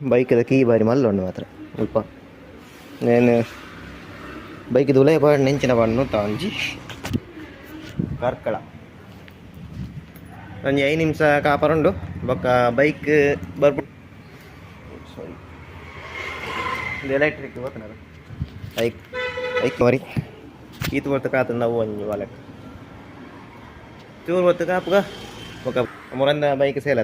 ಬೈಕದ key ಬಾರಿ ಮಲ್ಲ ಉಂಡು ಮಾತ್ರ ಸ್ವಲ್ಪ ನೇನು ಬೈಕ್ ಉಲಯ ಪಾಡ್ ನೆಂಚಿನ ಬಣ್ಣ ತಾಂಜಿ ಕಾರ್ಕಳ. ಒಂಜಿ ಐದು ನಿಮಿಷ ಕಾಪರುಂಡು ಬೊಕ್ಕ ಬೈಕ್ ಬರ್ಬು ಸಾರಿ ಇದು ಎಲೆಕ್ಟ್ರಿಕ್ ಹೋಗ್ತಾನಲ್ಲ ಬೈಕ್ ಬೈಕ್ ಮರಿ. ಈತು ಬರ್ತ ಕಾತು ನಾವು ಒಂಜಿ ವಾಲೆಟ್ ಚೂರು ಬರ್ತ ಕಾಪುಗ. ಬೊಕ್ಕ ಮುರಂದ ಬೈಕ್ ಸೇಲ್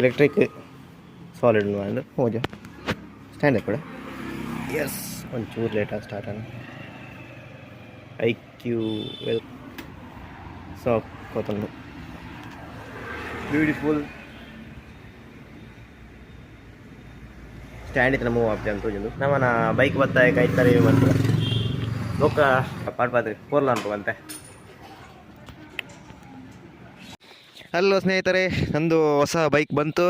ಎಲೆಕ್ಟ್ರಿಕ್ ಸಾಲಿಡ್ ಮಾಡಿ ಹೋಜ ಸ್ಟ್ಯಾಂಡ್ ಕೂಡ. ಎಸ್ ಒಂಚೂರು ಲೇಟಾಗಿ ಸ್ಟಾರ್ಟ್ ಆಗ. ಐ ಕ್ಯೂ ವೆಲ್ ಸಾಫ್ ಕೊತ್ತಂಡು ಬ್ಯೂಟಿಫುಲ್ ಸ್ಟ್ಯಾಂಡ್ ಇತ್ತು ಮೂವ್ ಆಗ್ತದೆ ಅಂತ ತೋಜಂದು ನಮ್ಮನ ಬೈಕ್ ಬತ್ತಾಯ ಕಾಯ್ತಾರೆ ಬಂತು ಬೊಕ್ಕ ಪಾಡ್ಪಾತ್ರಿ ಪೋರ್ಲ ಅನ್ಕೊಂತೆ ಹಲೋ ಸ್ನೇಹಿತರೆ, ನಂದು ಹೊಸ ಬೈಕ್ ಬಂತು.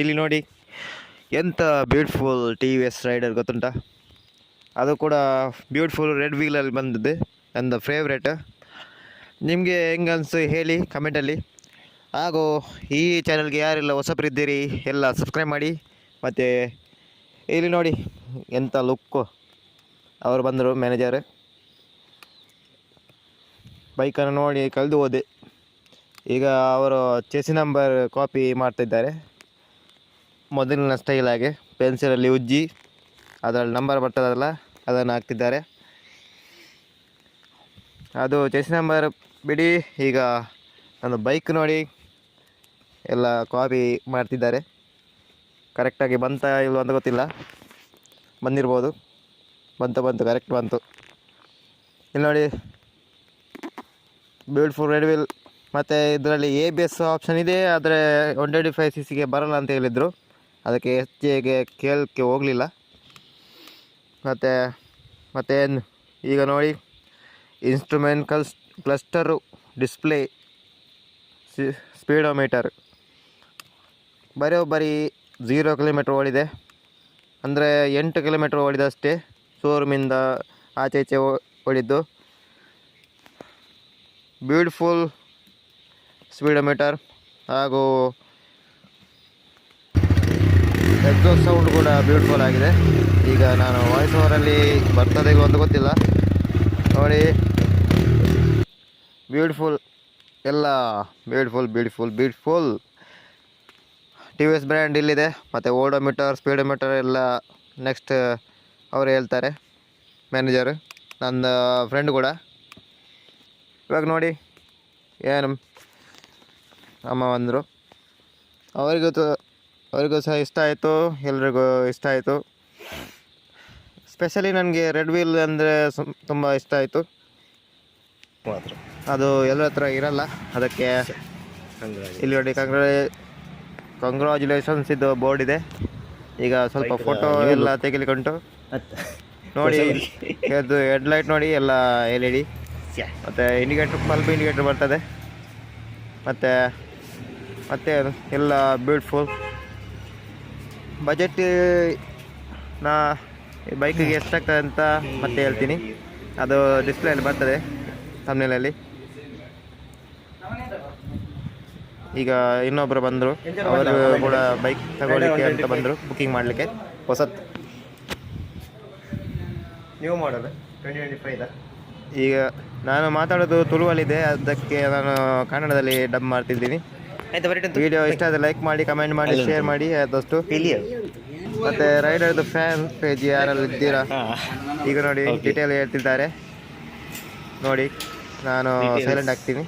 ಇಲ್ಲಿ ನೋಡಿ ಎಂಥ beautiful T V S Raider ಗೊತ್ತುಂಟ? ಅದು ಕೂಡ ಬ್ಯೂಟಿಫುಲ್ ರೆಡ್ ವೀಲಲ್ಲಿ ಬಂದಿದೆ ನನ್ನ ಫೇವ್ರೇಟ್ ನಿಮಗೆ ಹೆಂಗೆ ಅನಿಸ್ತು ಹೇಳಿ ಕಮೆಂಟಲ್ಲಿ ಹಾಗೂ ಈ ಚಾನಲ್ಗೆ ಯಾರೆಲ್ಲ ಹೊಸಬರಿದ್ದೀರಿ ಎಲ್ಲ ಸಬ್ಸ್ಕ್ರೈಬ್ ಮಾಡಿ. ಮತ್ತು ಇಲ್ಲಿ ನೋಡಿ ಎಂಥ ಲುಕ್ಕು ಅವರು ಬಂದರು ಮ್ಯಾನೇಜರ್ ಬೈಕನ್ನು ನೋಡಿ ಕಳೆದು ಹೋದೆ. ಈಗ ಅವರು ಚೆಸ್ ನಂಬರ್ ಕಾಪಿ ಮಾಡ್ತಿದ್ದಾರೆ. ಮೊದಲಿನ ಸ್ಟೈಲ್ ಪೆನ್ಸಿಲಲ್ಲಿ ಉಜ್ಜಿ, ಅದರಲ್ಲಿ ನಂಬರ್ ಬರ್ತದಲ್ಲ, ಅದನ್ನು ಹಾಕ್ತಿದ್ದಾರೆ. ಅದು ಚೆಸ್ ನಂಬರ್ ಬಿಡಿ, ಈಗ ನಾನು ಬೈಕ್ ನೋಡಿ, ಎಲ್ಲ ಕಾಪಿ ಮಾಡ್ತಿದ್ದಾರೆ. ಕರೆಕ್ಟಾಗಿ ಬಂತ ಇಲ್ವ ಅಂತ ಗೊತ್ತಿಲ್ಲ. ಬಂದಿರ್ಬೋದು. ಬಂತು ಬಂತು ಕರೆಕ್ಟ್ ಬಂತು. ಇಲ್ಲಿ ನೋಡಿ ಬ್ಯೂಟಿಫುಲ್ ರೆಡ್ ವೀಲ್ ಮತ್ತು ಇದರಲ್ಲಿ ಎ ಬಿ ಎಸ್ ಆಪ್ಷನ್ ಇದೆ, ಆದರೆ ಒನ್ ಟ್ವೆಂಟಿ ಫೈವ್ ಸಿ ಸಿಗೆ ಬರಲ್ಲ ಅಂತ ಹೇಳಿದರು. ಅದಕ್ಕೆ ಎಸ್ ಜೆಗೆ ಕೇಳೋಕ್ಕೆ ಹೋಗಲಿಲ್ಲ. ಮತ್ತು ಮತ್ತೇನು ಈಗ ನೋಡಿ ಇನ್ಸ್ಟ್ರೂಮೆಂಟ್ ಕಲ್ಸ್ ಕ್ಲಸ್ಟರು ಡಿಸ್ಪ್ಲೇ ಸ್ಪೀಡೋಮೀಟರ್ ಬರೀ ಝೀರೋ ಕಿಲೋಮೀಟ್ರ್ ಓಡಿದೆ. ಅಂದರೆ ಎಂಟು ಕಿಲೋಮೀಟ್ರ್ ಓಡಿದಷ್ಟೇ ಶೋರೂಮಿಂದ ಆಚೆ ಈಚೆ ಓಡಿದ್ದು. ಬ್ಯೂಟಿಫುಲ್ ಸ್ಪೀಡೋಮೀಟರ್ ಹಾಗೂ ಎಕ್ಸೋ ಸೌಂಡ್ ಕೂಡ ಬ್ಯೂಟಿಫುಲ್ ಆಗಿದೆ. ಈಗ ನಾನು ವಾಯ್ಸ್ ಓವರಲ್ಲಿ ಬರ್ತದೆ ಒಂದು ಗೊತ್ತಿಲ್ಲ. ನೋಡಿ. ಬ್ಯೂಟಿಫುಲ್ ಎಲ್ಲ beautiful beautiful beautiful T V S brand ಇಲ್ಲಿದೆ. ಮತ್ತು ಓಡೋಮೀಟರ್ ಸ್ಪೀಡೋಮೀಟರ್ ಎಲ್ಲ ನೆಕ್ಸ್ಟ್ ಅವರು ಹೇಳ್ತಾರೆ. ಮ್ಯಾನೇಜರ್ ನನ್ನ ಫ್ರೆಂಡ್ ಕೂಡ. ಇವಾಗ ನೋಡಿ. ಏನು? ಅಮ್ಮ ಬಂದರು. ಅವರಿಗೂ ತು- ಅವರಿಗೂ ಸಹ ಇಷ್ಟ ಆಯಿತು ಎಲ್ರಿಗೂ ಇಷ್ಟ ಆಯಿತು. ಸ್ಪೆಷಲಿ ನನಗೆ ರೆಡ್ ವೀಲ್ ಅಂದರೆ ತುಂಬ ಇಷ್ಟ ಆಯಿತು. ಮಾತ್ರ. ಅದು ಎಲ್ಲರ ಹತ್ರ ಇರಲ್ಲ ಅದಕ್ಕೆ ಇಲ್ಲಿ ನೋಡಿ ಕಂಗ್ರಾ ಕಂಗ್ರಾಚುಲೇಷನ್ಸ್ ಇದು ಬೋರ್ಡ್ ಇದೆ. ಈಗ ಸ್ವಲ್ಪ ಫೋಟೋ ಎಲ್ಲ ತೆಗಿಲಿಕೊಂಡು ನೋಡಿ ಇದು ಹೆಡ್ಲೈಟ್ ನೋಡಿ ಎಲ್ಲ ಎಲ್ ಇ ಡಿ ಮತ್ತು ಇಂಡಿಕೇಟ್ರ್ ಬಲ್ಬ್ ಇಂಡಿಕೇಟ್ರ್ ಬರ್ತದೆ. ಮತ್ತು ಮತ್ತೆ ಎಲ್ಲ ಬ್ಯೂಟಿಫುಲ್ ಬಜೆಟ್ ನಾ ಬೈಕಿಗೆ ಎಷ್ಟಾಗ್ತದೆ ಅಂತ ಮತ್ತೆ ಹೇಳ್ತೀನಿ. ಅದು ಡಿಸ್ಪ್ಲೇಲಿ ಬರ್ತದೆ ತಮ್ಮನೇಲಲ್ಲಿ ಈಗ ಇನ್ನೊಬ್ಬರು ಬಂದರು. ಅವರು ಕೂಡ ಬೈಕ್ ತಗೊಳ್ಳಿಕ್ಕೆ ಅಂತ ಬಂದರು ಬುಕ್ಕಿಂಗ್ ಮಾಡಲಿಕ್ಕೆ. ಹೊಸತ್. ನೀವು ಮಾಡೋದು ಟ್ವೆಂಟಿ ಟ್ವೆಂಟಿ ಈಗ ನಾನು ಮಾತಾಡೋದು ತುಳುವಲ್ಲಿದೆ ಅದಕ್ಕೆ ನಾನು ಕನ್ನಡದಲ್ಲಿ ಡಬ್ ಮಾಡ್ತಿದ್ದೀನಿ. ವಿಡಿಯೋ ಇಷ್ಟ ಆದರೆ ಲೈಕ್ ಮಾಡಿ ಕಮೆಂಟ್ ಮಾಡಿ ಶೇರ್ ಮಾಡಿ ಆದಷ್ಟು ಮತ್ತೆ ರೈಡರ್ದು ಫ್ಯಾನ್ ಪೇಜ್ ಯಾರೆಲ್ಲ ಇದ್ದೀರಾ? ಈಗ ನೋಡಿ ಡೀಟೇಲ್ ಹೇಳ್ತಿದ್ದಾರೆ. ನೋಡಿ ನಾನು ಸೈಲೆಂಟ್ ಆಗ್ತೀನಿ.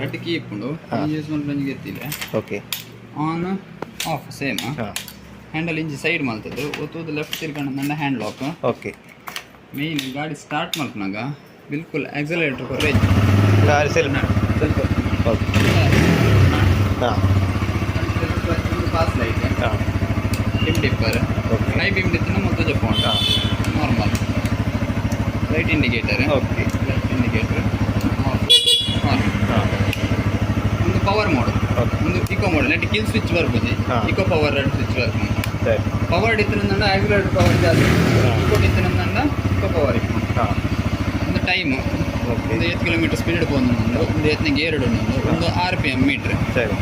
ರೆಡ್ ಕೀ ಇಪ್ಪುಂಡು ಯೂಸ್ ಮಲ್ಪಂಜಿಗೆ ಎತ್ತಿಲ್ಲ okay on off same handle ಇಂಜಿ side ಮಲ್ತದ್ದು ಒತ್ತುದು ಲೆಫ್ಟ್ ತಿರ್ಕೊಂಡು ನಂಡ ಹ್ಯಾಂಡ್ ಲಾಕ್ ಓಕೆ ಮೇನ್ ಗಾಡಿ ಸ್ಟಾರ್ಟ್ ಮಲ್ಪನಾಗ ಬಿಲ್ಕುಲ್ ಆಕ್ಸಲೇಟರ್ ಕೊರ್ರೇಜ್ ಸ್ವಲ್ಪ ಓಕೆ ಹಾಂ ಪಾಸ್ ಲೈಟ್ ಹಾಂ dim dipper Okay. High beam ಡಿತ್ತಿನ ಮತ್ತು Japan normal light indicator okay left indicator on ಹಾಂ ಒಂದು ಪವರ್ ಮೋಡ್ Okay. ಒಂದು ಇಕೋ ಮೋಡ್ ನೆಟ್ ಕಿಲ್ ಸ್ವಿಚ್ ಬರ್ಬೋದು ಹಾ. ಇಕೋ ಪವರ್ ಎರಡು ಸ್ವಿಚ್ ವರ್ಕ್ ಸರಿ ಪವರ್ ಇತ್ತಿನಂದ ಆಕ್ಸಿಲೇಟರ್ ಪವರ್ ಜಾಸ್ತಿ ಹಾ. ಇಕೋ ಇತ್ತಿನಂದ ಇಕೋ ಪವರ್ ಹಾಂ ಒಂದು ಟೈಮ್ ಒಂದು ಐದು ಕಿಲೋಮೀಟರ್ ಸ್ಪೀಡ್ ಒಂದು ಒಂದು ಗೇರ್ ಎರಡು ಒಂದೊಂದು ಒಂದು ಆರ್ ಪಿ ಎಂ ಮೀಟ್ರ್ ಸರಿ.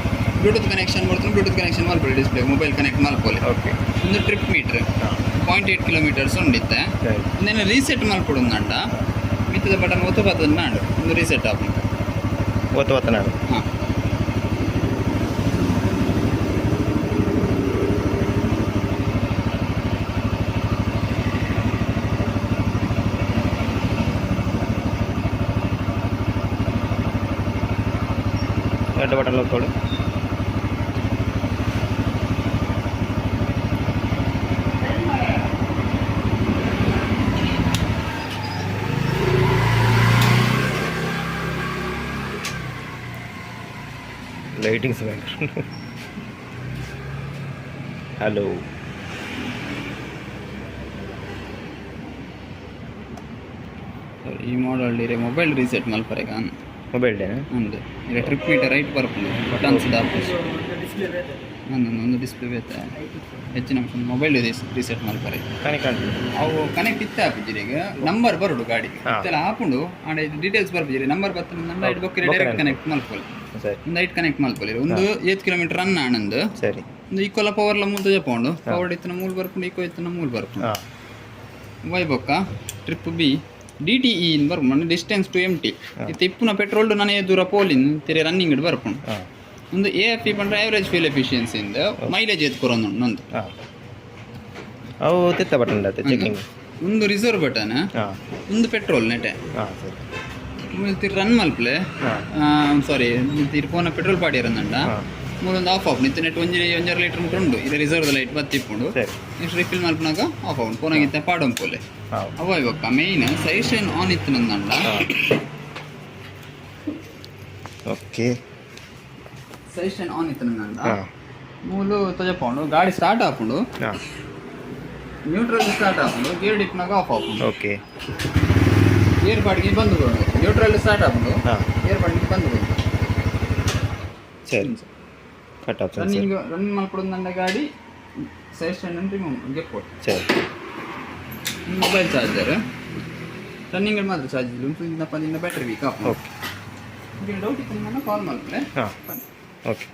ಬ್ಲೂಟೂತ್ ಕನೆಕ್ಷನ್ ಮಾಡ್ತೀನಿ ಬ್ಲೂಟೂತ್ ಕನೆಕ್ಷನ್ ಮಾಡ್ಕೊಳ್ಳಿ ಡಿಸ್ಪ್ಲೇ ಮೊಬೈಲ್ ಕನೆಕ್ಟ್ ಮಾಡ್ಕೊಳ್ಳಿ. ಓಕೆ ಒಂದು trip meter point eight kilometres ಉಂಡಿತ್ತೆ. ಇನ್ನೇನು ರೀಸೆಟ್ ಮಾಡ್ಕೊಡೋದು ನಂಡ ಮಿತ್ತದ ಬಟನ್ ಒತ್ತು ಬತ್ತದ ನಾಡು ಒಂದು ರೀಸೆಟ್ ಆಗಿ ಒತ್ತು ಬತ್ತ ನಾಡು ಹಾಂ. ಬಟನ್ ಒತ್ತೋಡು ಲೈಟಿಂಗ್ಸ್ ಭಯಂಕರ ಹಲೋ. ಈ ಮಾಡಲ್ ಇರೆ ಮೊಬೈಲ್ ರೀಸೆಟ್ ಮಲ್ಪರೆಗ ಮೊಬೈಲ್ ಡೇನಾ ಅಂದು ಇರೆ ಟ್ರಿಪ್ ಮೀಟರ್ ರೈಟ್ ಬರ್ಪುಂಡು ಬಟನ್ಸ್ ದಾಪುಸ್ ಒಂದು ಒಂದು ಡಿಸ್ಪ್ಲೇ ಬೇತ ಹೆಚ್ಚಿನ ಮೊಬೈಲ್ ರೀಸೆಟ್ ಕಾಣ್ತದೆ ಅವು ಕನೆಕ್ಟ್ ಇತ್ತ ಆಪಿಜಿರಿಗೆ ನಂಬರ್ ಬರುಡು ಗಾಡಿ. ಹಾ. ಇತ್ತೆಲ್ಲ ಹಾಪುಂಡು ಆಂಡ ಡೀಟೇಲ್ಸ್ ಬರ್ಪಿಜಿರಿ ನಂಬರ್ ಬತ್ತ ನಂಬರ್ ಐಟ್ ಬೊಕ್ಕ ಡೈರೆಕ್ಟ್ ಕನೆಕ್ಟ್ ಮಾಡ್ಕೊಳ್ಳಿ. ಒಂದು ಐಟ್ ಕನೆಕ್ಟ್ ಮಾಡ್ಕೊಳ್ಳಿ ಒಂದು ಏತ್ ಕಿಲೋಮೀಟರ್ ರನ್ ಆನಂದ್ ಸರಿ. ಒಂದು ಈಕ್ವಲ ಪವರ್ಲ ಮುಂದೆ ಜಪೋಂಡು. ಪವರ್ ಇತ್ತನ ಮೂಲ್ ಬರ್ಪುಂಡು ಈಕೋ ಇತ್ತನ ಮೂಲ್ ಬರ್ಪುಂಡು ಹಾಂ. ವೈ ಬೊಕ್ಕ trip B D T in ಬರ್ಪುಂಡು ಡಿಸ್ಟೆನ್ಸ್ ಟು ಎಂ ಟಿ ಇತ್ತು ಇಪ್ಪುನ ಪೆಟ್ರೋಲ್ ನನಗೆ ದೂರ ಪೋಲಿನ್ ತೆರೆ ರನ್ನಿಂಗ್ ಇಡ್ ಬರ್ಪುಂಡು ಒಂದು ಎ ಎಫ್ ಪಿ ಪಂಡ್ರೆ ಆವರೇಜ್ ಫ್ಯೂಲ್ ಎಫಿಷಿಯನ್ಸಿಂದ ಮೈಲೇಜ್ ಎತ್ಕೊರೋದು ನಂದು. ಹಾಂ. ಅವು ತೆತ್ತ ಬಟನ್ ಚೆಕಿಂಗ್ ಒಂದು ರಿಸರ್ವ್ ಬಟನ್ ಒಂದು ಪೆಟ್ರೋಲ್ ನೆಟೆ ರನ್ ಮಲ್ಪ್ಲೆ ಸಾರಿ ತಿರ್ ಪೋನ ಪೆಟ್ರೋಲ್ ಪಾಡಿ ಇರಂದಂಡ ಹಾಂ ಮೂಲೊಂದು ಆಫ್ ಆಫ್ ನಿತ್ಯ ನೆಟ್ ಒಂಜಿ ಒಂಜಾರು ಲೀಟರ್ ಉಂಟು ಇದು ರಿಸರ್ವ್ ಲೈಟ್ ಬತ್ತಿಪ್ಪುಂಡು. ನೆಕ್ಸ್ಟ್ ರಿಫಿಲ್ ಮಾಡ್ಕೊಂಡಾಗ ಆಫ್ ಆಫ್ ಪೋನಾಗಿತ್ತ ಪಾಡಂಪೋಲೆ ಪೋಲೆ. ಅವ ಇವಾಗ ಮೇಯ್ನ್ ಸೈಷನ್ ಆನ್ ಇತ್ತು ನಂದಂಡ ಓಕೆ ಸೈಷನ್ ಆನ್ ಇತ್ತು ನಂದಂಡ ಹಾಂ. ಮೂಲು ತಜಪ್ಪಂಡು. ಗಾಡಿ ಸ್ಟಾರ್ಟ್ ಆಪುಂಡು ಹಾಂ. ನ್ಯೂಟ್ರಲ್ ಸ್ಟಾರ್ಟ್ ಆಪುಂಡು ಗೇರ್ ಡಿಪ್ನಾಗ ಆಫ್ ಆಪುಂಡು ಓಕೆ ಗೇರ್ ಪಾಡಿಗೆ ಬಂದು ನ್ಯೂಟ್ರಲ್ ಸ್ಟಾರ್ಟ್ ಆಪುಂಡು ಹಾಂ. ಗೇರ್ ಪಾಡಿಗೆ ಬಂದು ಸರಿ ಸರಿ. ಕಟ್ ಸರಿ ರನ್ನಿಂಗ್ ರನ್ನಿಂಗ್ ಮಾಡ್ಕೊಡೋದು ನನ್ನ ಗಾಡಿ ಸೈಷನ್ ನಿಮಗೆ ಕೊಟ್ಟು ಸರಿ. ಮೊಬೈಲ್ ಚಾರ್ಜರ್ ರನ್ನಿಂಗ್ ಮಾತ್ರ ಚಾರ್ಜ್ ಇಲ್ಲ. ಒಂದು ಪಂದಿಂದ battery weak okay okay doubt ಇತ್ತು ನಾನು ಕಾಲ್ ಮಾಡ್ತಾರೆ ಹಾಂ. ಓಕೆ